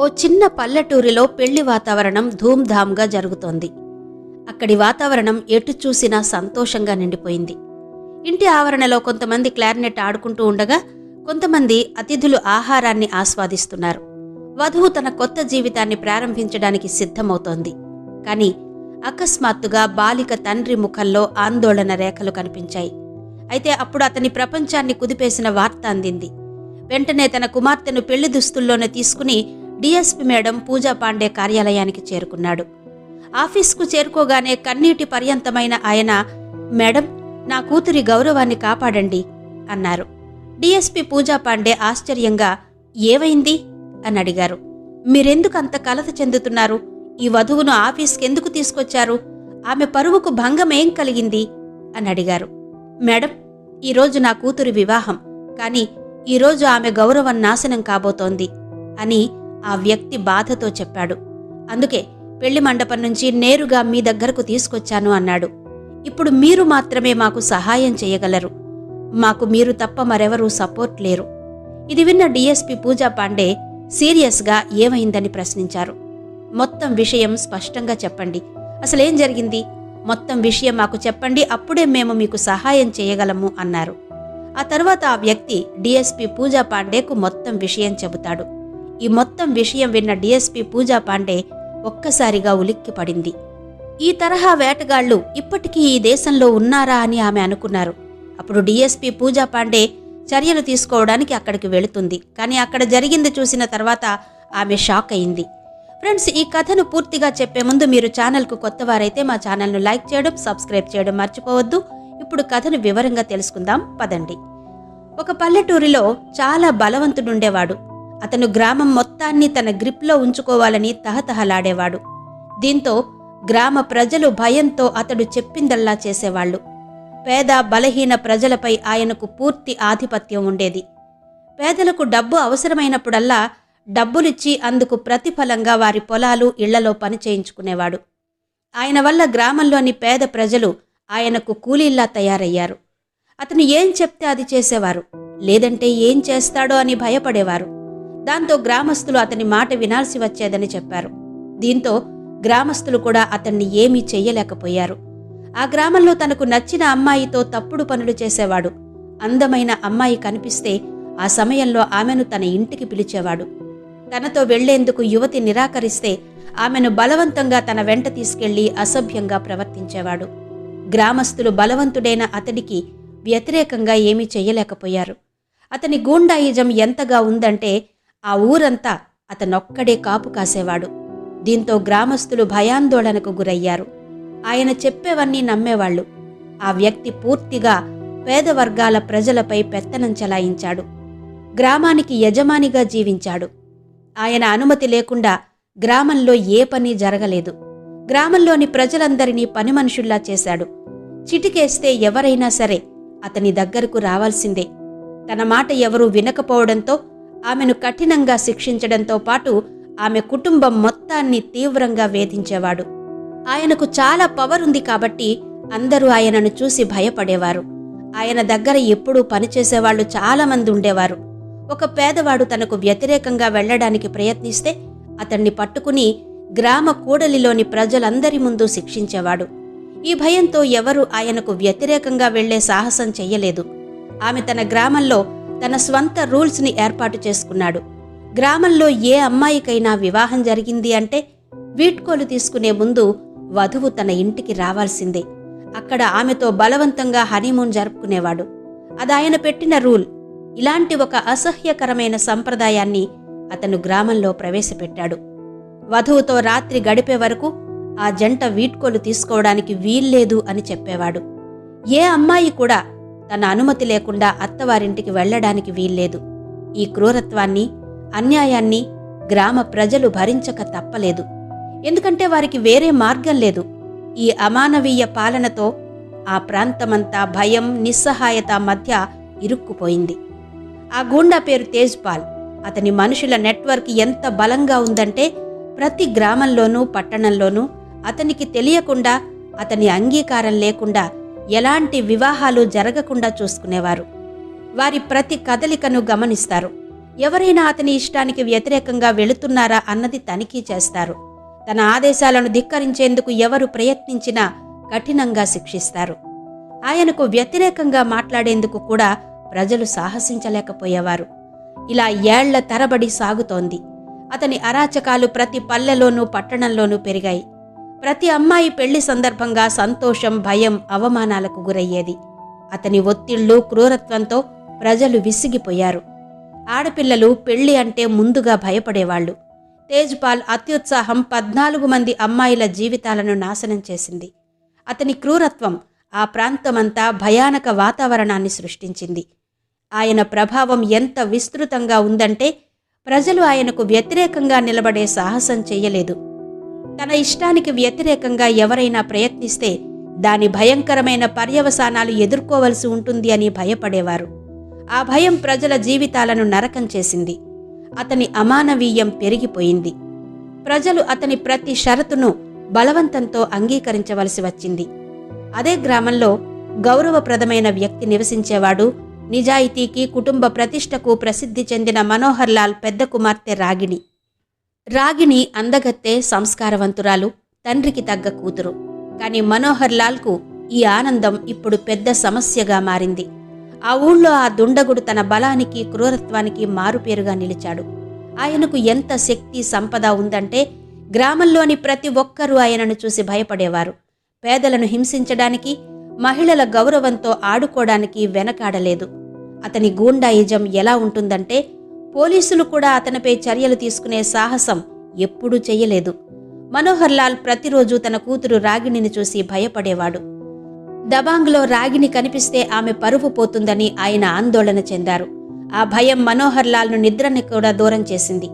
ఓ చిన్న పల్లెటూరిలో పెళ్ళి వాతావరణం ధూమ్ధామ్గా జరుగుతోంది. అక్కడి వాతావరణం ఎటు చూసినా సంతోషంగా నిండిపోయింది. ఇంటి ఆవరణలో కొంతమంది క్లారినెట్ ఆడుకుంటూ ఉండగా కొంతమంది అతిథులు ఆహారాన్ని ఆస్వాదిస్తున్నారు. వధువు తన కొత్త జీవితాన్ని ప్రారంభించడానికి సిద్ధమవుతోంది. కాని అకస్మాత్తుగా బాలిక తండ్రి ముఖంలో ఆందోళన రేఖలు కనిపించాయి. అయితే అప్పుడు అతని ప్రపంచాన్ని కుదిపేసిన వార్త అందింది. వెంటనే తన కుమార్తెను పెళ్ళి దుస్తుల్లోనే తీసుకుని డిఎస్పి మేడం పూజా పాండే కార్యాలయానికి చేరుకున్నాడు. ఆఫీస్కు చేరుకోగానే కన్నీటి పర్యంతమైన ఆయన మేడం నా కూతురి గౌరవాన్ని కాపాడండి అన్నారు. డిఎస్పి పూజా పాండే ఆశ్చర్యంగా ఏవైంది? అని అడిగారు. మీరెందుకు అంత కలత చెందుతున్నారు? ఈ వధువును ఆఫీస్కెందుకు తీసుకొచ్చారు? ఆమె పరువుకు భంగమేం కలిగింది? అని అడిగారు. మేడం ఈరోజు నా కూతురి వివాహం కానీ ఈరోజు ఆమె గౌరవం నాశనం కాబోతోంది అని ఆ వ్యక్తి బాధతో చెప్పాడు. అందుకే పెళ్ళి మండపం నుంచి నేరుగా మీ దగ్గరకు తీసుకొచ్చాను అన్నాడు. ఇప్పుడు మీరు మాత్రమే మాకు సహాయం చేయగలరు. మాకు మీరు తప్ప మరెవరూ సపోర్ట్ లేరు. ఇది విన్న డిఎస్పి పూజా పాండే సీరియస్గా ఏమైందని ప్రశ్నించారు. మొత్తం విషయం స్పష్టంగా చెప్పండి. అసలేం జరిగింది? మొత్తం విషయం మాకు చెప్పండి అప్పుడే మేము మీకు సహాయం చేయగలము అన్నారు. ఆ తర్వాత ఆ వ్యక్తి డిఎస్పి పూజా పాండేకు మొత్తం విషయం చెబుతాడు. ఈ మొత్తం విషయం విన్న డిఎస్పి పూజా పాండే ఒక్కసారిగా ఉలిక్కిపడింది ఈ తరహా వేటగాళ్ళు ఇప్పటికీ ఈ దేశంలో ఉన్నారా అని ఆమె అనుకున్నారు. అప్పుడు డిఎస్పి పూజా పాండే చర్యలు తీసుకోవడానికి అక్కడికి వెళుతుంది. కానీ అక్కడ జరిగింది చూసిన తర్వాత ఆమె షాక్ అయింది. ఫ్రెండ్స్ ఈ కథను పూర్తిగా చెప్పే ముందు మీరు ఛానల్కు కొత్తవారైతే మా ఛానల్ను లైక్ చేయడం సబ్స్క్రైబ్ చేయడం మర్చిపోవద్దు. ఇప్పుడు కథను వివరంగా తెలుసుకుందాం. పదండి. ఒక పల్లెటూరిలో చాలా బలవంతుడుండేవాడు. అతను గ్రామం మొత్తాన్ని తన గ్రిప్లో ఉంచుకోవాలని తహతహలాడేవాడు. దీంతో గ్రామ ప్రజలు భయంతో అతడు చెప్పిందల్లా చేసేవాళ్ళు పేద బలహీన ప్రజలపై ఆయనకు పూర్తి ఆధిపత్యం ఉండేది. పేదలకు డబ్బు అవసరమైనప్పుడల్లా డబ్బులిచ్చి అందుకు ప్రతిఫలంగా వారి పొలాలు ఇళ్ళలో పని చేయించుకునేవాడు. ఆయన వల్ల గ్రామంలోని పేద ప్రజలు ఆయనకు కూలీల్లా తయారయ్యారు. అతను ఏం చెప్తే అది చేసేవారు? లేదంటే ఏం చేస్తాడో అని భయపడేవారు. దాంతో గ్రామస్తులు అతని మాట వినాల్సి వచ్చేదని చెప్పారు. దీంతో గ్రామస్తులు కూడా అతన్ని ఏమీ చెయ్యలేకపోయారు. ఆ గ్రామంలో తనకు నచ్చిన అమ్మాయితో తప్పుడు పనులు చేసేవాడు. అందమైన అమ్మాయి కనిపిస్తే ఆ సమయంలో ఆమెను తన ఇంటికి పిలిచేవాడు. తనతో వెళ్ళేందుకు యువతి నిరాకరిస్తే ఆమెను బలవంతంగా తన వెంట తీసుకెళ్ళి అసభ్యంగా ప్రవర్తించేవాడు. గ్రామస్తులు బలవంతుడైన అతడికి వ్యతిరేకంగా ఏమీ చెయ్యలేకపోయారు. అతని గూండాయిజం ఎంతగా ఉందంటే ఆ ఊరంతా అతనొక్కడే కాపు కాసేవాడు. దీంతో గ్రామస్తులు భయాందోళనకు గురయ్యారు. ఆయన చెప్పేవన్నీ నమ్మేవాళ్ళు ఆ వ్యక్తి పూర్తిగా పేద వర్గాల ప్రజలపై పెత్తనం చెలాయించాడు. గ్రామానికి యజమానిగా జీవించాడు. ఆయన అనుమతి లేకుండా గ్రామంలో ఏ పని జరగలేదు. గ్రామంలోని ప్రజలందరినీ పని మనుషుల్లా చేశాడు. చిటికేస్తే ఎవరైనా సరే అతని దగ్గరకు రావాల్సిందే. తన మాట ఎవరూ వినకపోవడంతో ఆమెను కఠినంగా శిక్షించడంతో పాటు ఆమె కుటుంబం మొత్తాన్ని తీవ్రంగా వేధించేవాడు. ఆయనకు చాలా పవర్ ఉంది కాబట్టి అందరూ ఆయనను చూసి భయపడేవారు. ఆయన దగ్గర ఎప్పుడూ పనిచేసేవాళ్ళు చాలామంది ఉండేవారు. ఒక పేదవాడు తనకు వ్యతిరేకంగా వెళ్ళడానికి ప్రయత్నిస్తే అతన్ని పట్టుకుని గ్రామ కూడలిలోని ప్రజలందరి ముందు శిక్షించేవాడు. ఈ భయంతో ఎవరూ ఆయనకు వ్యతిరేకంగా వెళ్ళే సాహసం చెయ్యలేదు ఆమె తన గ్రామంలో తన స్వంత రూల్స్ని ఏర్పాటు చేసుకున్నాడు. గ్రామంలో ఏ అమ్మాయికైనా వివాహం జరిగింది అంటే వీడ్కోలు తీసుకునే ముందు వధువు తన ఇంటికి రావాల్సిందే. అక్కడ ఆమెతో బలవంతంగా హనీమూన్ జరుపుకునేవాడు. అదాయన పెట్టిన రూల్. ఇలాంటి ఒక అసహ్యకరమైన సంప్రదాయాన్ని అతను గ్రామంలో ప్రవేశపెట్టాడు. వధువుతో రాత్రి గడిపే వరకు ఆ జంట వీడ్కోలు తీసుకోవడానికి వీల్లేదు అని చెప్పేవాడు. ఏ అమ్మాయి కూడా తన అనుమతి లేకుండా అత్తవారింటికి వెళ్ళడానికి వీల్లేదు. ఈ క్రూరత్వాన్ని అన్యాయాన్ని గ్రామ ప్రజలు భరించక తప్పలేదు. ఎందుకంటే వారికి వేరే మార్గం లేదు. ఈ అమానవీయ పాలనతో ఆ ప్రాంతమంతా భయం నిస్సహాయత మధ్య ఇరుక్కుపోయింది. ఆ గూండా పేరు తేజ్పాల్. అతని మనుషుల నెట్వర్క్ ఎంత బలంగా ఉందంటే ప్రతి గ్రామంలోనూ పట్టణంలోనూ అతనికి తెలియకుండా అతని అంగీకారం లేకుండా ఎలాంటి వివాహాలు జరగకుండా చూసుకునేవారు. వారి ప్రతి కదలికను గమనిస్తారు. ఎవరైనా అతని ఇష్టానికి వ్యతిరేకంగా వెళుతున్నారా అన్నది తనిఖీ చేస్తారు. తన ఆదేశాలను ధిక్కరించేందుకు ఎవరు ప్రయత్నించినా కఠినంగా శిక్షిస్తారు. ఆయనకు వ్యతిరేకంగా మాట్లాడేందుకు కూడా ప్రజలు సాహసించలేకపోయేవారు. ఇలా ఏళ్ళ తరబడి సాగుతోంది. అతని అరాచకాలు ప్రతి పల్లెలోనూ పట్టణంలోనూ పెరిగాయి. ప్రతి అమ్మాయి పెళ్ళి సందర్భంగా సంతోషం భయం అవమానాలకు గురయ్యేది. అతని ఒత్తిళ్ళు క్రూరత్వంతో ప్రజలు విసిగిపోయారు. ఆడపిల్లలు పెళ్ళి అంటే ముందుగా భయపడేవాళ్ళు తేజ్పాల్ అత్యుత్సాహం పద్నాలుగు మంది అమ్మాయిల జీవితాలను నాశనం చేసింది. అతని క్రూరత్వం ఆ ప్రాంతమంతా భయానక వాతావరణాన్ని సృష్టించింది. ఆయన ప్రభావం ఎంత విస్తృతంగా ఉందంటే ప్రజలు ఆయనకు వ్యతిరేకంగా నిలబడే సాహసం చేయలేదు. తన ఇష్టానికి వ్యతిరేకంగా ఎవరైనా ప్రయత్నిస్తే దాని భయంకరమైన పర్యవసానాలు ఎదుర్కోవలసి ఉంటుంది అని భయపడేవారు. ఆ భయం ప్రజల జీవితాలను నరకం చేసింది. అతని అమానవీయం పెరిగిపోయింది. ప్రజలు అతని ప్రతి షరతును బలవంతంతో అంగీకరించవలసి వచ్చింది. అదే గ్రామంలో గౌరవప్రదమైన వ్యక్తి నివసించేవాడు నిజాయితీకి కుటుంబ ప్రతిష్టకు ప్రసిద్ధి చెందిన మనోహర్ లాల్ పెద్ద కుమార్తె రాగిణి. రాగిణి అందగత్తే సంస్కారవంతురాలు తండ్రికి తగ్గ కూతురు. కాని మనోహర్ లాల్కు ఈ ఆనందం ఇప్పుడు పెద్ద సమస్యగా మారింది. ఆ ఊళ్ళో ఆ దుండగుడు తన బలానికి క్రూరత్వానికి మారుపేరుగా నిలిచాడు. ఆయనకు ఎంత శక్తి సంపద ఉందంటే గ్రామంలోని ప్రతి ఒక్కరూ ఆయనను చూసి భయపడేవారు. పేదలను హింసించడానికి మహిళల గౌరవంతో ఆడుకోవడానికి వెనకాడలేదు. అతని గూండాయిజం ఎలా ఉంటుందంటే పోలీసులు కూడా అతనిపై చర్యలు తీసుకునే సాహసం ఎప్పుడూ చెయ్యలేదు మనోహర్ లాల్ ప్రతిరోజు తన కూతురు రాగిణిని చూసి భయపడేవాడు. దబాంగ్లో రాగిణి కనిపిస్తే ఆమె పరువు పోతుందని ఆయన ఆందోళన చెందారు. ఆ భయం మనోహర్ లాల్ను నిద్రని కూడా దూరం చేసింది.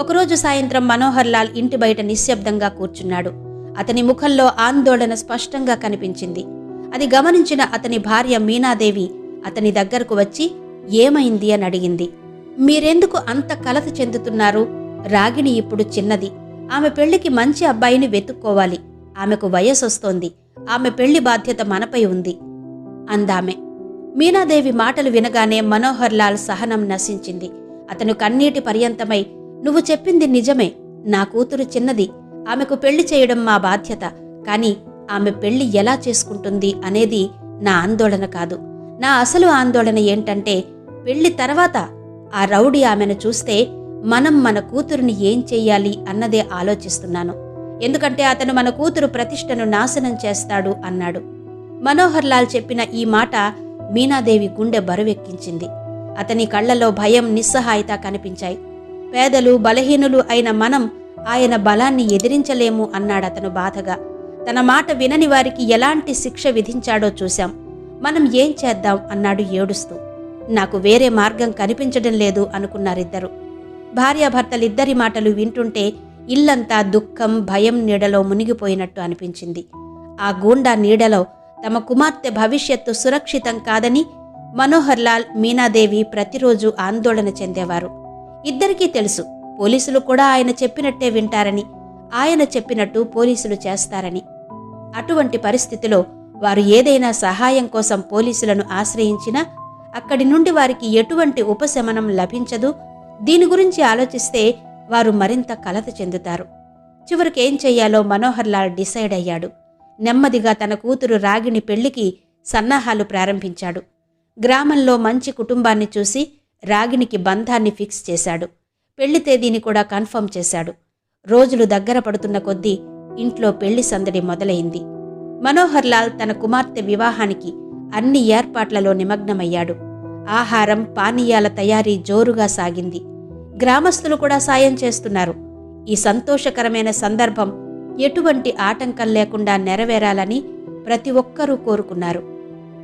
ఒకరోజు సాయంత్రం మనోహర్ లాల్ ఇంటి బయట నిశ్శబ్దంగా కూర్చున్నాడు. అతని ముఖంలో ఆందోళన స్పష్టంగా కనిపించింది. అది గమనించిన అతని భార్య మీనాదేవి అతని దగ్గరకు వచ్చి ఏమైంది? అని అడిగింది. మీరెందుకు అంత కలత చెందుతున్నారు? రాగిణి ఇప్పుడు చిన్నది. ఆమె పెళ్ళికి మంచి అబ్బాయిని వెతుక్కోవాలి. ఆమెకు వయసొస్తోంది. ఆమె పెళ్ళి బాధ్యత మనపై ఉంది. అందామె. మీనాదేవి మాటలు వినగానే మనోహర్ లాల్ సహనం నశించింది. అతను కన్నీటి పర్యంతమై నువ్వు చెప్పింది నిజమే. నా కూతురు చిన్నది. ఆమెకు పెళ్ళి చేయడం మా బాధ్యత. కాని ఆమె పెళ్ళి ఎలా చేసుకుంటుంది అనేది నా ఆందోళన కాదు. నా అసలు ఆందోళన ఏంటంటే పెళ్ళి తర్వాత ఆ రౌడీ ఆమెను చూస్తే మనం మన కూతురుని ఏం చెయ్యాలి అన్నదే ఆలోచిస్తున్నాను. ఎందుకంటే అతను మన కూతురు ప్రతిష్టను నాశనం చేస్తాడు అన్నాడు. మనోహర్ లాల్ చెప్పిన ఈ మాట మీనాదేవి గుండె బరువెక్కించింది. అతని కళ్ళలో భయం నిస్సహాయత కనిపించాయి. పేదలు బలహీనులు అయిన మనం ఆయన బలాన్ని ఎదిరించలేము అన్నాడతను బాధగా. తన మాట వినని వారికి ఎలాంటి శిక్ష విధించాడో చూశాం. మనం ఏం చేద్దాం అన్నాడు ఏడుస్తూ. నాకు వేరే మార్గం కనిపించడం లేదు అనుకున్నారిద్దరు. భార్యాభర్తలిద్దరి మాటలు వింటుంటే ఇల్లంతా దుఃఖం భయం నీడలో మునిగిపోయినట్టు అనిపించింది. ఆ గూండా నీడలో తమ కుమార్తె భవిష్యత్తు సురక్షితం కాదని మనోహర్ లాల్ మీనాదేవి ప్రతిరోజు ఆందోళన చెందేవారు. ఇద్దరికీ తెలుసు పోలీసులు కూడా ఆయన చెప్పినట్టే వింటారని ఆయన చెప్పినట్టు పోలీసులు చేస్తారని. అటువంటి పరిస్థితిలో వారు ఏదైనా సహాయం కోసం పోలీసులను ఆశ్రయించినా అక్కడి నుండి వారికి ఎటువంటి ఉపశమనం లభించదు. దీని గురించి ఆలోచిస్తే వారు మరింత కలత చెందుతారు. చివరికి ఏం చెయ్యాలో మనోహర్ లాల్ డిసైడ్ అయ్యాడు. నెమ్మదిగా తన కూతురు రాగిణి పెళ్ళికి సన్నాహాలు ప్రారంభించాడు. గ్రామంలో మంచి కుటుంబాన్ని చూసి రాగిణికి బంధాన్ని ఫిక్స్ చేశాడు. పెళ్ళి తేదీని కూడా కన్ఫర్మ్ చేశాడు. రోజులు దగ్గర పడుతున్న కొద్దీ ఇంట్లో పెళ్ళి సందడి మొదలైంది. మనోహర్ లాల్ తన కుమార్తె వివాహానికి అన్ని ఏర్పాట్లలో నిమగ్నమయ్యాడు. ఆహారం పానీయాల తయారీ జోరుగా సాగింది. గ్రామస్తులు కూడా సాయం చేస్తున్నారు. ఈ సంతోషకరమైన సందర్భం ఎటువంటి ఆటంకం లేకుండా నెరవేరాలని ప్రతి ఒక్కరూ కోరుకున్నారు.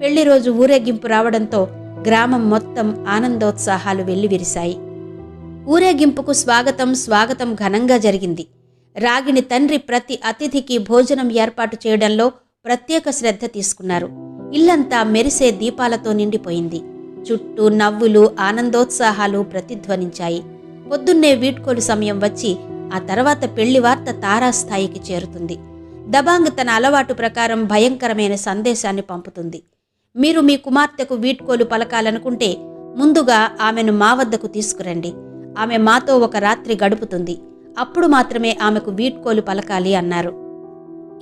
పెళ్ళి రోజు ఊరేగింపు రావడంతో గ్రామం మొత్తం ఆనందోత్సాహాలు వెల్లివిరిశాయి. ఊరేగింపుకు స్వాగతం స్వాగతం ఘనంగా జరిగింది. రాగిణి తండ్రి ప్రతి అతిథికి భోజనం ఏర్పాటు చేయడంలో ప్రత్యేక శ్రద్ధ తీసుకున్నారు. ఇల్లంతా మెరిసే దీపాలతో నిండిపోయింది. చుట్టూ నవ్వులు ఆనందోత్సాహాలు ప్రతిధ్వనించాయి. పొద్దున్నే వీడ్కోలు సమయం వచ్చి ఆ తర్వాత పెళ్ళి వార్త తారాస్థాయికి చేరుతుంది. దబాంగ్ తన అలవాటు ప్రకారం భయంకరమైన సందేశాన్ని పంపుతుంది. మీరు మీ కుమార్తెకు వీడ్కోలు పలకాలనుకుంటే ముందుగా ఆమెను మా వద్దకు తీసుకురండి. ఆమె మాతో ఒక రాత్రి గడుపుతుంది. అప్పుడు మాత్రమే ఆమెకు వీడ్కోలు పలకాలి అన్నారు.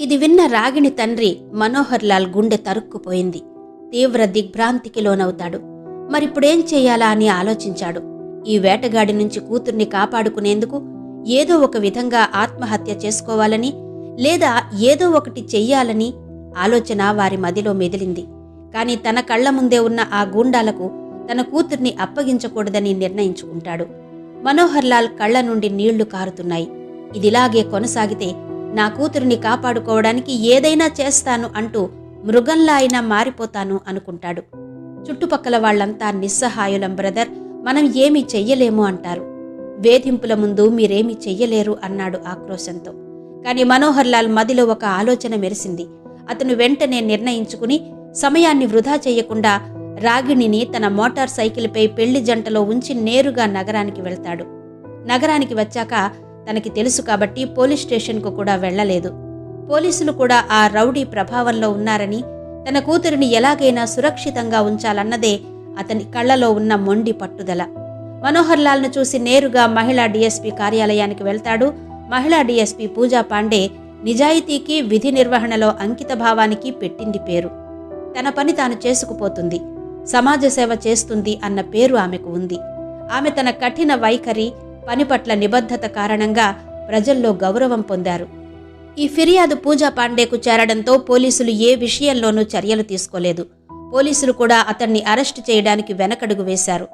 ఇది విన్న రాగిణి తండ్రి మనోహర్ లాల్ గుండె తరుక్కుపోయింది. తీవ్ర దిగ్భ్రాంతికి లోనవుతాడు. మరిప్పుడేం చెయ్యాలా అని ఆలోచించాడు. ఈ వేటగాడి నుంచి కూతుర్ని కాపాడుకునేందుకు ఏదో ఒక విధంగా ఆత్మహత్య చేసుకోవాలని లేదా ఏదో ఒకటి చెయ్యాలని ఆలోచన వారి మదిలో మెదిలింది. కాని తన కళ్ళ ముందే ఉన్న ఆ గూండాలకు తన కూతుర్ని అప్పగించకూడదని నిర్ణయించుకుంటాడు. మనోహర్లాల్ కళ్ళ నుండి నీళ్ళు కారుతున్నాయి. ఇదిలాగే కొనసాగితే నా కూతురిని కాపాడుకోవడానికి ఏదైనా చేస్తాను అంటూ మృగంలా అయినా మారిపోతాను అనుకుంటాడు. చుట్టుపక్కల వాళ్ళంతా నిస్సహాయులం బ్రదర్. మనం ఏమీ చెయ్యలేము అంటారు. వేధింపుల ముందు మీరేమీ చెయ్యలేరు అన్నాడు ఆక్రోశంతో కాని మనోహర్ లాల్ మదిలో ఒక ఆలోచన మెరిసింది. అతను వెంటనే నిర్ణయించుకుని సమయాన్ని వృధా చేయకుండా రాగిణిని తన మోటార్ సైకిల్పై పెళ్ళి జంటలో ఉంచి నేరుగా నగరానికి వెళ్తాడు. నగరానికి వచ్చాక తనకి తెలుసు కాబట్టి పోలీస్ స్టేషన్కు కూడా వెళ్ళలేదు. పోలీసులు కూడా ఆ రౌడీ ప్రభావంలో ఉన్నారని తన కూతురిని ఎలాగైనా సురక్షితంగా ఉంచాలన్నదే అతని కళ్ళలో ఉన్న మొండి పట్టుదల. మనోహర్ లాల్ను చూసి నేరుగా మహిళా డీఎస్పీ కార్యాలయానికి వెళ్తాడు. మహిళా డీఎస్పీ పూజా పాండే నిజాయితీకి విధి నిర్వహణలో అంకిత భావానికి పెట్టింది పేరు. తన పని తాను చేసుకుపోతుంది. సమాజ సేవ చేస్తుంది అన్న పేరు ఆమెకు ఉంది. ఆమె తన కఠిన వైఖరి పని పట్ల నిబద్ధత కారణంగా ప్రజల్లో గౌరవం పొందారు. ఈ ఫిర్యాదు పూజా పాండేకు చేరడంతో పోలీసులు ఏ విషయంలోనూ చర్యలు తీసుకోలేదు. పోలీసులు కూడా అతన్ని అరెస్టు చేయడానికి వెనకడుగు వేశారు.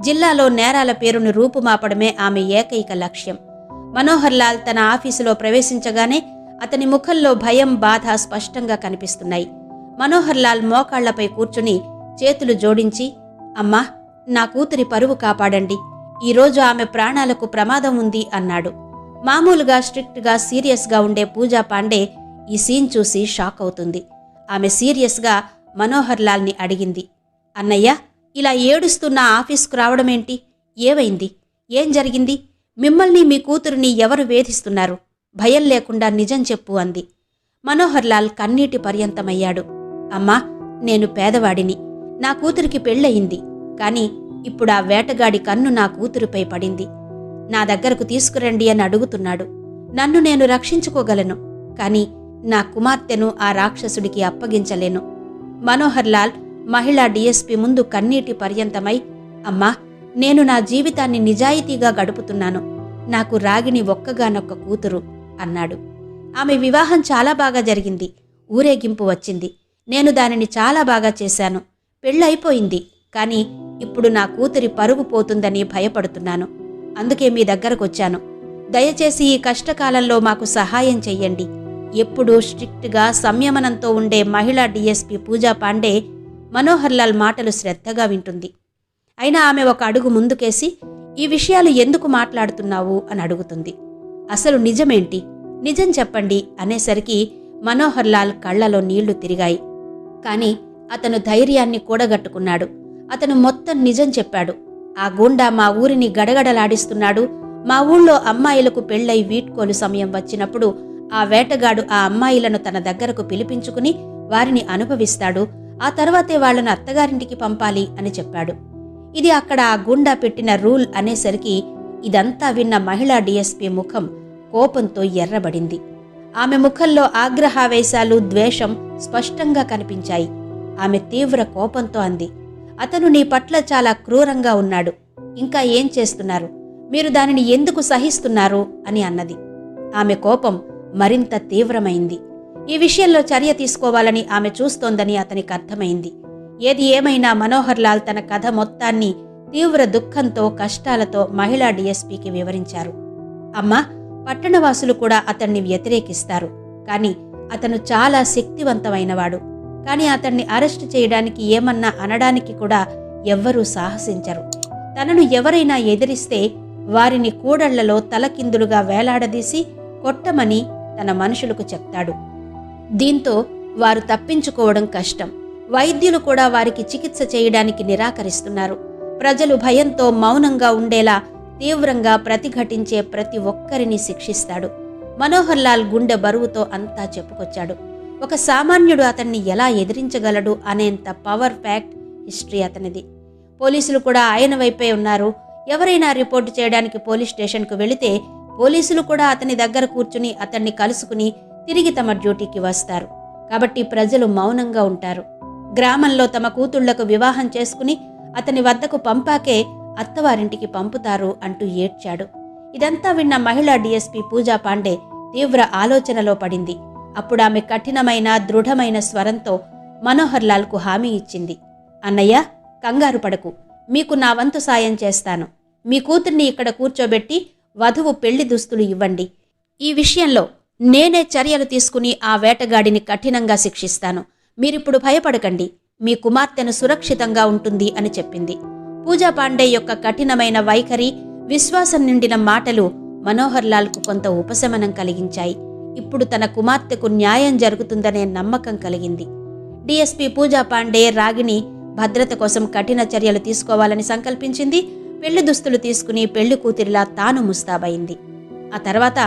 జిల్లాలో నేరాల పేరును రూపుమాపడమే ఆమె ఏకైక లక్ష్యం. మనోహర్ లాల్ తన ఆఫీసులో ప్రవేశించగానే అతని ముఖంలో భయం బాధ స్పష్టంగా కనిపిస్తున్నాయి. మనోహర్ లాల్ మోకాళ్ళపై కూర్చుని చేతులు జోడించి అమ్మా నా కూతురి పరువు కాపాడండి. ఈరోజు ఆమె ప్రాణాలకు ప్రమాదం ఉంది అన్నాడు. మామూలుగా స్ట్రిక్ట్గా సీరియస్గా ఉండే పూజా పాండే ఈ సీన్ చూసి షాక్ అవుతుంది. ఆమె సీరియస్గా మనోహర్ లాల్ని అడిగింది. అన్నయ్య ఇలా ఏడుస్తున్న ఆఫీస్కు రావడమేంటి? ఏవైంది ఏం జరిగింది? మిమ్మల్ని మీ కూతురిని ఎవరు వేధిస్తున్నారు? భయం లేకుండా నిజం చెప్పు అంది. మనోహర్ లాల్ కన్నీటి పర్యంతమయ్యాడు. అమ్మా నేను పేదవాడిని. నా కూతురికి పెళ్ళయింది. కానీ ఇప్పుడు ఆ వేటగాడి కన్ను నా కూతురుపై పడింది. నా దగ్గరకు తీసుకురండి అని అడుగుతున్నాడు. నన్ను నేను రక్షించుకోగలను కాని నా కుమార్తెను ఆ రాక్షసుడికి అప్పగించలేను. మనోహర్ లాల్ మహిళా డీఎస్పీ ముందు కన్నీటి పర్యంతమై అమ్మా నేను నా జీవితాన్ని నిజాయితీగా గడుపుతున్నాను. నాకు రాగిణి ఒక్కగానొక్క కూతురు అన్నాడు. ఆమె వివాహం చాలా బాగా జరిగింది. ఊరేగింపు వచ్చింది. నేను దానిని చాలా బాగా చేశాను. పెళ్ళైపోయింది కానీ ఇప్పుడు నా కూతురి పరుగు పోతుందని భయపడుతున్నాను. అందుకే మీ దగ్గరకొచ్చాను. దయచేసి ఈ కష్టకాలంలో మాకు సహాయం చెయ్యండి. ఎప్పుడూ స్ట్రిక్ట్గా సంయమనంతో ఉండే మహిళా డీఎస్పీ పూజా పాండే మనోహర్ లాల్ మాటలు శ్రద్ధగా వింటుంది. అయినా ఆమె ఒక అడుగు ముందుకేసి ఈ విషయాలు ఎందుకు మాట్లాడుతున్నావు? అని అడుగుతుంది. అసలు నిజమేంటి? నిజం చెప్పండి అనేసరికి మనోహర్ లాల్ కళ్ళలో నీళ్ళు తిరిగాయి. కానీ అతను ధైర్యాన్ని కూడగట్టుకున్నాడు. అతను మొత్తం నిజం చెప్పాడు. ఆ గూండా మా ఊరిని గడగడలాడిస్తున్నాడు. మా ఊళ్ళో అమ్మాయిలకు పెళ్ళై వీడ్కోలు సమయం వచ్చినప్పుడు ఆ వేటగాడు ఆ అమ్మాయిలను తన దగ్గరకు పిలిపించుకుని వారిని అనుభవిస్తాడు. ఆ తర్వాతే వాళ్ళను అత్తగారింటికి పంపాలి అని చెప్పాడు. ఇది అక్కడ ఆ గుండా పెట్టిన రూల్ అనేసరికి ఇదంతా విన్న మహిళా డిఎస్పీ ముఖం కోపంతో ఎర్రబడింది. ఆమె ముఖంలో ఆగ్రహావేశాలు ద్వేషం స్పష్టంగా కనిపించాయి. ఆమె తీవ్ర కోపంతో అంది. అతను నీ పట్ల చాలా క్రూరంగా ఉన్నాడు. ఇంకా ఏం చేస్తున్నారు? మీరు దానిని ఎందుకు సహిస్తున్నారు? అని అన్నది. ఆమె కోపం మరింత తీవ్రమైంది. ఈ విషయంలో చర్య తీసుకోవాలని ఆమె చూస్తోందని అతనికి అర్థమైంది. ఏది ఏమైనా మనోహర్ లాల్ తన కథ మొత్తాన్ని తీవ్ర దుఃఖంతో కష్టాలతో మహిళా డీఎస్పీకి వివరించారు. అమ్మా పట్టణవాసులు కూడా అతన్ని వ్యతిరేకిస్తారు. కానీ అతను చాలా శక్తివంతమైనవాడు. కానీ అతన్ని అరెస్ట్ చేయడానికి ఏమన్నా అనడానికి కూడా ఎవ్వరూ సాహసించరు. తనను ఎవరైనా ఎదిరిస్తే వారిని కూడళ్ళలో తలకిందులుగా వేలాడదీసి కొట్టమని తన మనుషులకు చెప్తాడు. దీంతో వారు తప్పించుకోవడం కష్టం. వైద్యులు కూడా వారికి చికిత్స చేయడానికి నిరాకరిస్తున్నారు. ప్రజలు భయంతో మౌనంగా ఉండేలా తీవ్రంగా ప్రతిఘటించే ప్రతి ఒక్కరిని శిక్షిస్తాడు. మనోహర్ లాల్ గుండె బరువుతో అంతా చెప్పుకొచ్చాడు. ఒక సామాన్యుడు అతన్ని ఎలా ఎదిరించగలడు అనేంత పవర్ ఫ్యాక్ట్ హిస్టరీ అతనిది. పోలీసులు కూడా ఆయన వైపే ఉన్నారు. ఎవరైనా రిపోర్టు చేయడానికి పోలీస్ స్టేషన్కు వెళితే పోలీసులు కూడా అతని దగ్గర కూర్చుని అతన్ని కలుసుకుని తిరిగి తమ డ్యూటీకి వస్తారు. కాబట్టి ప్రజలు మౌనంగా ఉంటారు. గ్రామంలో తమ కూతుళ్ళకు వివాహం చేసుకుని అతని వద్దకు పంపాకే అత్తవారింటికి పంపుతారు అంటూ ఏడ్చాడు. ఇదంతా విన్న మహిళా డీఎస్పీ పూజా పాండే తీవ్ర ఆలోచనలో పడింది. అప్పుడు ఆమె కఠినమైన దృఢమైన స్వరంతో మనోహర్ లాల్కు హామీ ఇచ్చింది. అన్నయ్య కంగారు పడకు. మీకు నా వంతు సాయం చేస్తాను. మీ కూతుర్ని ఇక్కడ కూర్చోబెట్టి వధువు పెళ్ళి దుస్తులు ఇవ్వండి. ఈ విషయంలో నేనే చర్యలు తీసుకుని ఆ వేటగాడిని కఠినంగా శిక్షిస్తాను. మీరిప్పుడు భయపడకండి. మీ కుమార్తెను సురక్షితంగా ఉంటుంది అని చెప్పింది. పూజా పాండే యొక్క కఠినమైన వైఖరి విశ్వాసం నిండిన మాటలు మనోహర్ లాల్కు కొంత ఉపశమనం కలిగించాయి. ఇప్పుడు తన కుమార్తెకు న్యాయం జరుగుతుందనే నమ్మకం కలిగింది. డీఎస్పీ పూజా పాండే రాగిని భద్రత కోసం కఠిన చర్యలు తీసుకోవాలని సంకల్పించింది. పెళ్ళి దుస్తులు తీసుకుని పెళ్ళి కూతురిలా తాను ముస్తాబైంది. ఆ తర్వాత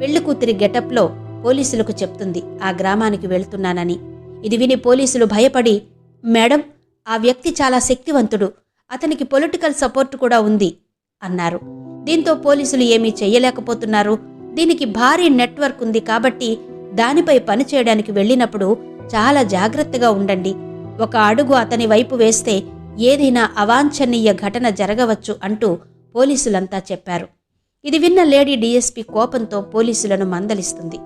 పెళ్ళి కూతురి గెటప్లో పోలీసులకు చెప్తుంది ఆ గ్రామానికి వెళ్తున్నానని. ఇది విని పోలీసులు భయపడి మేడం ఆ వ్యక్తి చాలా శక్తివంతుడు. అతనికి పొలిటికల్ సపోర్ట్ కూడా ఉంది అన్నారు. దీంతో పోలీసులు ఏమీ చేయలేకపోతున్నారు. దీనికి భారీ నెట్వర్క్ ఉంది కాబట్టి దానిపై పనిచేయడానికి వెళ్ళినప్పుడు చాలా జాగ్రత్తగా ఉండండి. ఒక అడుగు అతని వైపు వేస్తే ఏదైనా అవాంఛనీయ ఘటన జరగవచ్చు అంటూ పోలీసులంతా చెప్పారు. ఇది విన్న లేడీ డీఎస్పీ కోపంతో పోలీసులను మందలిస్తుంది.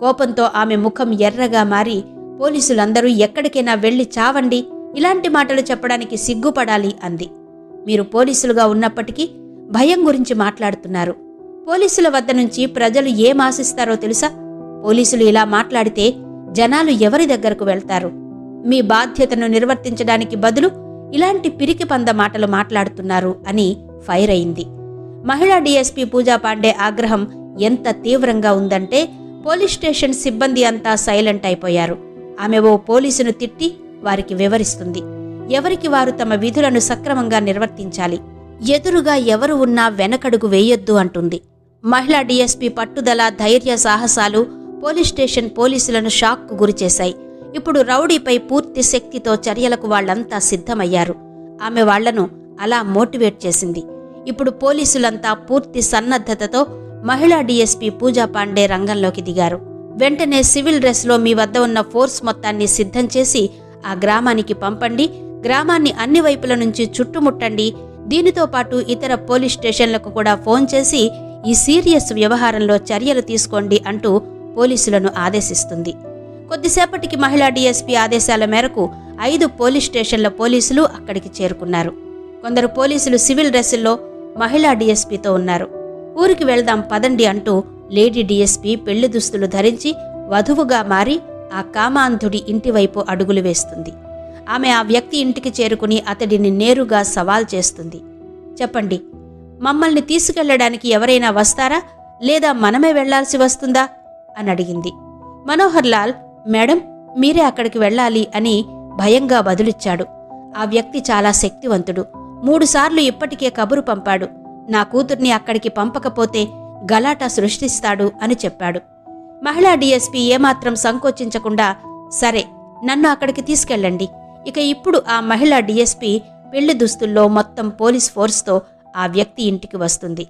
కోపంతో ఆమె ముఖం ఎర్రగా మారి పోలీసులందరూ ఎక్కడికైనా వెళ్ళి చావండి ఇలాంటి మాటలు చెప్పడానికి సిగ్గుపడాలి అంది. మీరు పోలీసులుగా ఉన్నప్పటికీ భయం గురించి మాట్లాడుతున్నారు. పోలీసుల వద్ద నుంచి ప్రజలు ఏం ఆశిస్తారో తెలుసా? పోలీసులు ఇలా మాట్లాడితే జనాలు ఎవరి దగ్గరకు వెళ్తారు? మీ బాధ్యతను నిర్వర్తించడానికి బదులు ఇలాంటి పిరికి పంద మాటలు మాట్లాడుతున్నారు అని ఫైర్ అయింది. మహిళా డీఎస్పీ పూజా పాండే ఆగ్రహం ఎంత తీవ్రంగా ఉందంటే పోలీస్ స్టేషన్ సిబ్బంది అంతా సైలెంట్ అయిపోయారు. ఆమె ఓ పోలీసును తిట్టి వారికి వివరిస్తుంది. ఎవరికి వారు తమ విధులను సక్రమంగా నిర్వర్తించాలి? ఎదురుగా ఎవరు ఉన్నా వెనకడుగు వేయొద్దు అంటుంది. మహిళా డీఎస్పీ పట్టుదల ధైర్య సాహసాలు పోలీస్ స్టేషన్ పోలీసులను షాక్కు గురిచేశాయి. ఇప్పుడు రౌడీపై పూర్తి శక్తితో చర్యలకు వాళ్ళంతా సిద్ధమయ్యారు. ఆమె వాళ్ళను అలా మోటివేట్ చేసింది. ఇప్పుడు పోలీసులంతా పూర్తి సన్నద్ధతతో మహిళా డీఎస్పీ పూజా పాండే రంగంలోకి దిగారు. వెంటనే సివిల్ డ్రెస్లో మీ వద్ద ఉన్న ఫోర్స్ మొత్తాన్ని సిద్ధం చేసి ఆ గ్రామానికి పంపండి గ్రామాన్ని అన్ని వైపుల నుంచి చుట్టుముట్టండి. దీనితో పాటు ఇతర పోలీస్ స్టేషన్లకు కూడా ఫోన్ చేసి ఈ సీరియస్ వ్యవహారంలో చర్యలు తీసుకోండి అంటూ పోలీసులను ఆదేశిస్తుంది. కొద్దిసేపటికి మహిళా డీఎస్పీ ఆదేశాల మేరకు ఐదు పోలీస్ స్టేషన్ల పోలీసులు అక్కడికి చేరుకున్నారు. కొందరు పోలీసులు సివిల్ డ్రెస్సుల్లో మహిళా డీఎస్పీతో ఉన్నారు. ఊరికి వెళ్దాం పదండి అంటూ లేడీ డీఎస్పీ పెళ్ళి దుస్తులు ధరించి వధువుగా మారి ఆ కామాంధుడి ఇంటివైపు అడుగులు వేస్తుంది. ఆమె ఆ వ్యక్తి ఇంటికి చేరుకుని అతడిని నేరుగా సవాల్ చేస్తుంది. చెప్పండి మమ్మల్ని తీసుకెళ్ళడానికి ఎవరైనా వస్తారా? లేదా మనమే వెళ్ళాల్సి వస్తుందా? అని అడిగింది. మనోహర్ లాల్ మేడం మీరే అక్కడికి వెళ్ళాలి అని భయంగా బదులిచ్చాడు. ఆ వ్యక్తి చాలా శక్తివంతుడు. మూడుసార్లు ఇప్పటికే కబురు పంపాడు. నా కూతుర్ని అక్కడికి పంపకపోతే గలాటా సృష్టిస్తాడు అని చెప్పాడు. మహిళా డీఎస్పీ ఏమాత్రం సంకోచించకుండా సరే నన్ను అక్కడికి తీసుకెళ్ళండి. ఇక ఇప్పుడు ఆ మహిళా డీఎస్పీ పెళ్ళి దుస్తుల్లో మొత్తం పోలీస్ ఫోర్స్తో ఆ వ్యక్తి ఇంటికి వస్తుంది.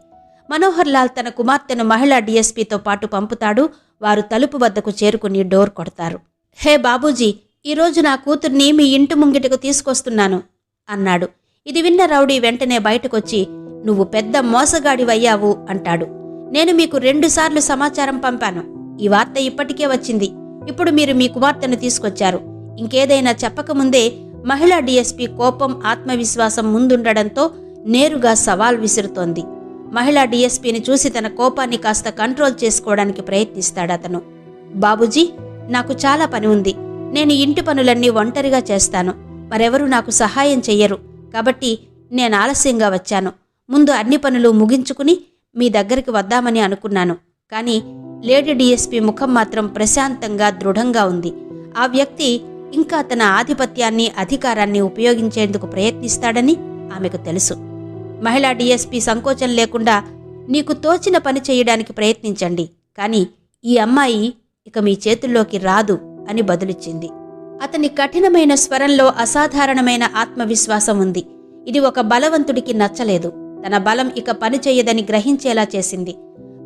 మనోహర్ లాల్ తన కుమార్తెను మహిళా డీఎస్పీతో పాటు పంపుతాడు. వారు తలుపు వద్దకు చేరుకుని డోర్ కొడతారు. హే బాబూజీ ఈరోజు నా కూతుర్ని మీ ఇంటి ముంగిటకు తీసుకొస్తున్నాను అన్నాడు. ఇది విన్న రౌడీ వెంటనే బయటకొచ్చి నువ్వు పెద్ద మోసగాడివయ్యావు అంటాడు. నేను మీకు రెండుసార్లు సమాచారం పంపాను. ఈ వార్త ఇప్పటికే వచ్చింది. ఇప్పుడు మీరు మీ కుమార్తెను తీసుకొచ్చారు. ఇంకేదైనా చెప్పకముందే మహిళా డీఎస్పీ కోపం ఆత్మవిశ్వాసం ముందుండడంతో నేరుగా సవాల్ విసురుతోంది. మహిళా డీఎస్పీని చూసి తన కోపాన్ని కాస్త కంట్రోల్ చేసుకోవడానికి ప్రయత్నిస్తాడు అతను. బాబుజీ నాకు చాలా పని ఉంది. నేను ఇంటి పనులన్నీ ఒంటరిగా చేస్తాను. మరెవరూ నాకు సహాయం చెయ్యరు. కాబట్టి నేను ఆలస్యంగా వచ్చాను. ముందు అన్ని పనులు ముగించుకుని మీ దగ్గరికి వద్దామని అనుకున్నాను. కానీ లేడీ డీఎస్పీ ముఖం మాత్రం ప్రశాంతంగా దృఢంగా ఉంది. ఆ వ్యక్తి ఇంకా తన ఆధిపత్యాన్ని అధికారాన్ని ఉపయోగించేందుకు ప్రయత్నిస్తాడని ఆమెకు తెలుసు. మహిళా డీఎస్పీ సంకోచం లేకుండా నీకు తోచిన పని చేయడానికి ప్రయత్నించండి. కానీ ఈ అమ్మాయి ఇక మీ చేతుల్లోకి రాదు అని బదులిచ్చింది. అతని కఠినమైన స్వరంలో అసాధారణమైన ఆత్మవిశ్వాసం ఉంది. ఇది ఒక బలవంతుడికి నచ్చలేదు. తన బలం ఇక పనిచేయదని గ్రహించేలా చేసింది.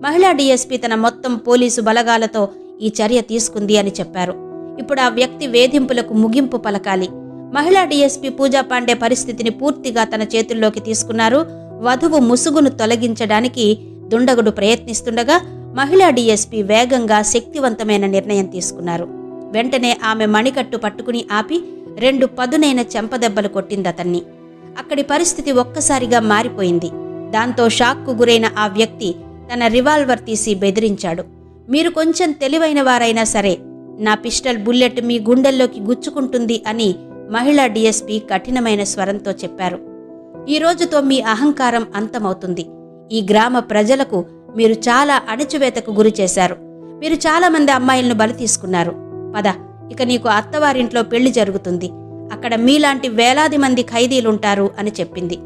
మహిళా డీఎస్పీ తన మొత్తం పోలీసు బలగాలతో ఈ చర్య తీసుకుంది అని చెప్పారు. ఇప్పుడు ఆ వ్యక్తి వేధింపులకు ముగింపు పలకాలి. మహిళా డీఎస్పీ పూజా పాండే పరిస్థితిని పూర్తిగా తన చేతుల్లోకి తీసుకున్నారు. వధువు ముసుగును తొలగించడానికి దుండగుడు ప్రయత్నిస్తుండగా మహిళా డీఎస్పీ వేగంగా శక్తివంతమైన నిర్ణయం తీసుకున్నారు. వెంటనే ఆమె మణికట్టు పట్టుకుని ఆపి రెండు పదునైన చెంపదెబ్బలు కొట్టిందతన్ని. అక్కడి పరిస్థితి ఒక్కసారిగా మారిపోయింది. దాంతో షాక్కు గురైన ఆ వ్యక్తి తన రివాల్వర్ తీసి బెదిరించాడు. మీరు కొంచెం తెలివైన వారైనా సరే నా పిస్టల్ బుల్లెట్ మీ గుండెల్లోకి గుచ్చుకుంటుంది అని మహిళా డీఎస్పీ కఠినమైన స్వరంతో చెప్పారు. ఈ రోజుతో మీ అహంకారం అంతమవుతుంది. ఈ గ్రామ ప్రజలకు మీరు చాలా అణచివేతకు గురి చేశారు. మీరు చాలా మంది అమ్మాయిలను బలి తీసుకున్నారు. పద ఇక నీకు అత్తవారింట్లో పెళ్ళి జరుగుతుంది. అక్కడ మీలాంటి వేలాది మంది ఖైదీలుంటారు అని చెప్పింది.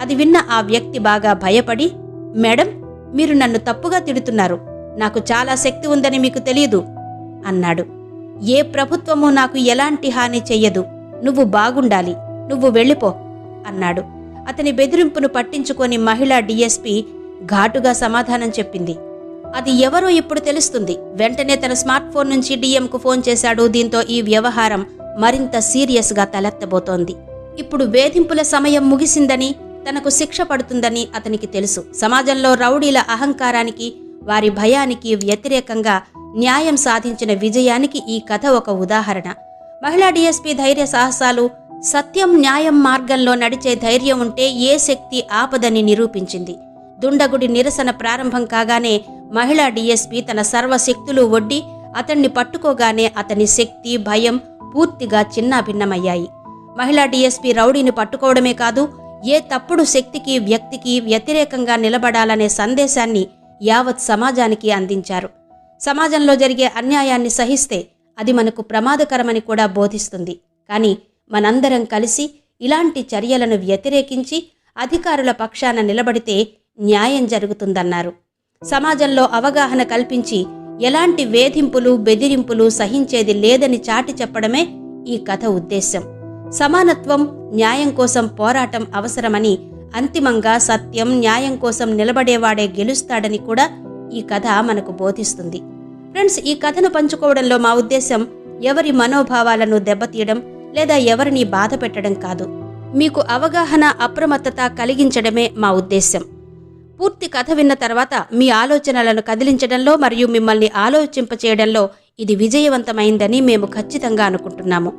అది విన్న ఆ వ్యక్తి బాగా భయపడి మేడం మీరు నన్ను తప్పుగా తిడుతున్నారు. నాకు చాలా శక్తి ఉందని మీకు తెలియదు అన్నాడు. ఏ ప్రభుత్వము నాకు ఎలాంటి హాని చెయ్యదు. నువ్వు బాగుండాలి నువ్వు వెళ్ళిపో అన్నాడు. అతని బెదిరింపును పట్టించుకొని మహిళా డీఎస్పీ ఘాటుగా సమాధానం చెప్పింది. అది ఎవరో ఇప్పుడు తెలుస్తుంది. వెంటనే తన స్మార్ట్ ఫోన్ నుంచి డిఎంకు ఫోన్ చేశాడు. దీంతో ఈ వ్యవహారం మరింత సీరియస్గా తలెత్తబోతోంది. ఇప్పుడు వేధింపుల సమయం ముగిసిందని తనకు శిక్ష పడుతుందని అతనికి తెలుసు. సమాజంలో రౌడీల అహంకారానికి వారి భయానికి వ్యతిరేకంగా న్యాయం సాధించిన విజయానికి ఈ కథ ఒక ఉదాహరణ. మహిళా డీఎస్పీ ధైర్య సాహసాలు సత్యం న్యాయం మార్గంలో నడిచే ధైర్యం ఉంటే ఏ శక్తి ఆపదని నిరూపించింది. దుండగుడి నిరసన ప్రారంభం కాగానే మహిళా డీఎస్పీ తన సర్వశక్తులు ఒడ్డి అతన్ని పట్టుకోగానే అతని శక్తి భయం పూర్తిగా చిన్నాభిన్నమయ్యాయి. మహిళా డీఎస్పీ రౌడీని పట్టుకోవడమే కాదు ఏ తప్పుడు శక్తికి వ్యక్తికి వ్యతిరేకంగా నిలబడాలనే సందేశాన్ని యావత్ సమాజానికి అందించారు. సమాజంలో జరిగే అన్యాయాన్ని సహిస్తే అది మనకు ప్రమాదకరమని కూడా బోధిస్తుంది. కానీ మనందరం కలిసి ఇలాంటి చర్యలను వ్యతిరేకించి అధికారుల పక్షాన నిలబడితే న్యాయం జరుగుతుందన్నారు. సమాజంలో అవగాహన కల్పించి ఎలాంటి వేధింపులు బెదిరింపులు సహించేది లేదని చాటి చెప్పడమే ఈ కథ ఉద్దేశం సమానత్వం న్యాయం కోసం పోరాటం అవసరమని అంతిమంగా సత్యం న్యాయం కోసం నిలబడేవాడే గెలుస్తాడని కూడా ఈ కథ మనకు బోధిస్తుంది. ఫ్రెండ్స్ ఈ కథను పంచుకోవడంలో మా ఉద్దేశం ఎవరి మనోభావాలను దెబ్బతీయడం లేదా ఎవరిని బాధ పెట్టడం కాదు. మీకు అవగాహన అప్రమత్తత కలిగించడమే మా ఉద్దేశం. పూర్తి కథ విన్న తర్వాత మీ ఆలోచనలను కదిలించడంలో మరియు మిమ్మల్ని ఆలోచింపచేయడంలో ఇది విజయవంతమైందని మేము ఖచ్చితంగా అనుకుంటున్నాము.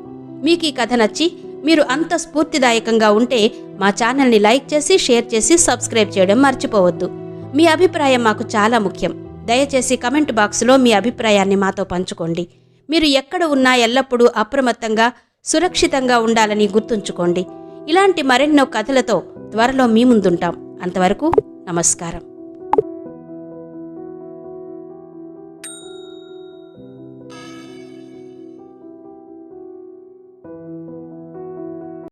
మీకు ఈ కథ నచ్చి మీరు అంత స్ఫూర్తిదాయకంగా ఉంటే మా ఛానల్ని లైక్ చేసి షేర్ చేసి సబ్స్క్రైబ్ చేయడం మర్చిపోవద్దు. మీ అభిప్రాయం మాకు చాలా ముఖ్యం. దయచేసి కమెంట్ బాక్స్లో మీ అభిప్రాయాన్ని మాతో పంచుకోండి. మీరు ఎక్కడ ఉన్నా ఎల్లప్పుడూ అప్రమత్తంగా సురక్షితంగా ఉండాలని గుర్తుంచుకోండి. ఇలాంటి మరెన్నో కథలతో త్వరలో మీ ముందుంటాం. అంతవరకు నమస్కారం.